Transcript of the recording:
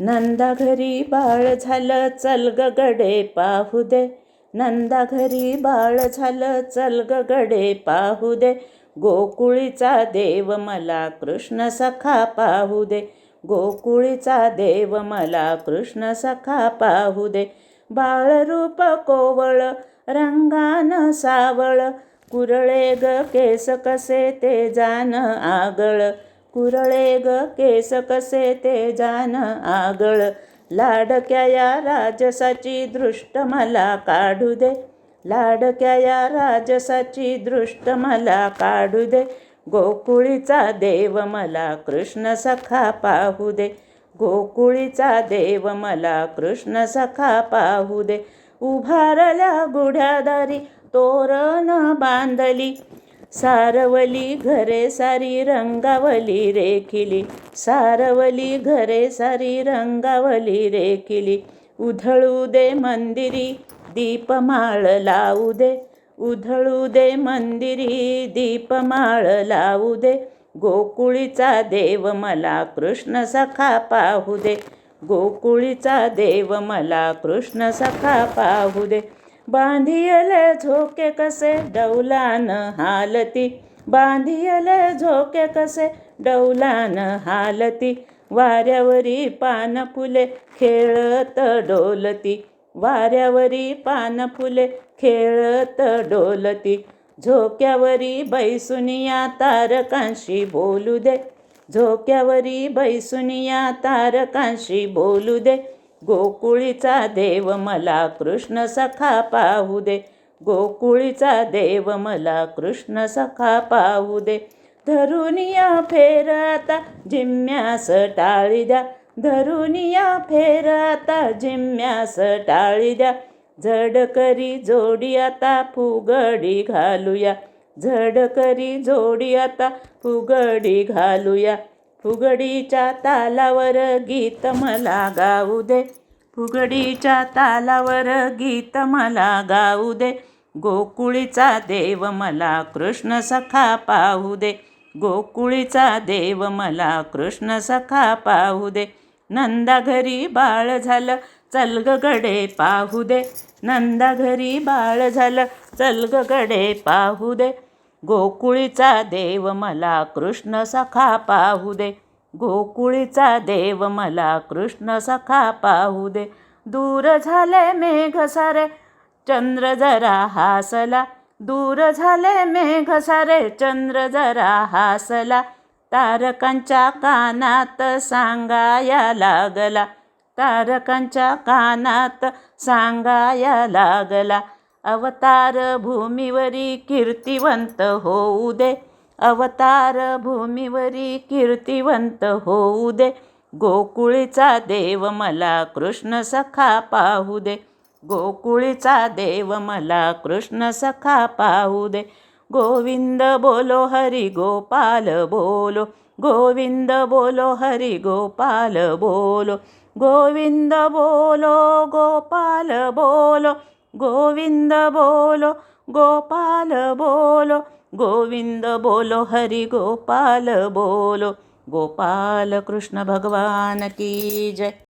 नंदा घरी बाळ झालं चल गडे पाहू दे. नंदा घरी बाळ झालं चल ग गडे पाहू दे. गोकुळीचा देव मला कृष्ण सखा पाहू दे. गोकुळीचा देव मला कृष्ण सखा पाहू दे. बाळरूप कोवळ रंगान सावळ. कुरळे ग केस कसे ते जान आगळ. कुरळे ग केस कसे ते जान आगळ. लाडक्या या राजसाची दृष्ट मला काढू दे. लाडक्या या राजसाची दृष्ट मला काढू दे. गोकुळीचा देव मला कृष्ण सखा पाहू दे. गोकुळीचा देव मला कृष्ण सखा पाहू दे. उभारल्या गुढ्यादारी तोरण बांधली. सारवली घरे सारी रंगावली रेखिली. सारवली घरे सारी रंगावली रेखिली. उधळू दे मंदिरी दीपमाळ लावू दे. उधळू दे मंदिरी दीपमाळ लावू दे. गोकुळीचा देव मला कृष्ण सखा पाहू दे. गोकुळीचा देव मला कृष्ण सखा पाहू दे. बांधियले झोके कसे डौलान हालती? बांधियले झोके कसे डौलान हालती? वाऱ्यावरी पान फुले खेळत डोलती. वाऱ्यावरी पान फुले खेळत डोलती. झोक्यावरी बैसुनिया तारकांशी बोलू दे. झोक्यावरी बैसुनिया तारकांशी बोलू दे. गोकुळीचा देव मला कृष्ण सखा पाहू दे. गोकुळीचा देव मला कृष्ण सखा पाहू दे. धरुनिया फेराता जिम्म्यास टाळी द्या. धरुनिया फेराता जिम्म्यास टाळी द्या. झडकरी जोडी आता फुगडी घालूया. झडकरी जोडी आता फुगडी घालूया. फुगडीच्या तालावर गीत मला गाऊ दे. फुगडीच्या तालावर गीत मला गाऊ दे. गोकुळीचा देव मला कृष्ण सखा पाहू दे. गोकुळीचा देव मला कृष्ण सखा पाहू दे. नंदा घरी बाळ झालं चलगगडे गडे पाहू दे. नंदा घरी बाळ झालं चलगगडे गडे पाहू दे. गोकुळीचा देव मला कृष्ण सखा पाहू दे. गोकुळीचा देव मला कृष्ण सखा पाहू दे. दूर झाले मेघ सारे चंद्र जरा हासला. दूर झाले मेघ सारे चंद्र जरा हासला. तारकांच्या कानात सांगाया लागला. तारकांच्या कानात सांगाया लागला. अवतार भूमीवरी कीर्तिवंत होऊ दे. अवतार भूमीवरी कीर्तिवंत होऊ दे. गोकुळीचा देव मला कृष्ण सखा पाहू दे. गोकुळीचा देव मला कृष्ण सखा पाहू दे. गोविंद बोलो हरी गोपाल बोलो. गोविंद बोलो हरी गोपाल बोलो. गोविंद बोलो गोपाल बोलो. गोविंद बोलो गोपाल बोलो गोविंद बोलो हरी गोपाल बोलो गोपाल कृष्ण भगवान की जय।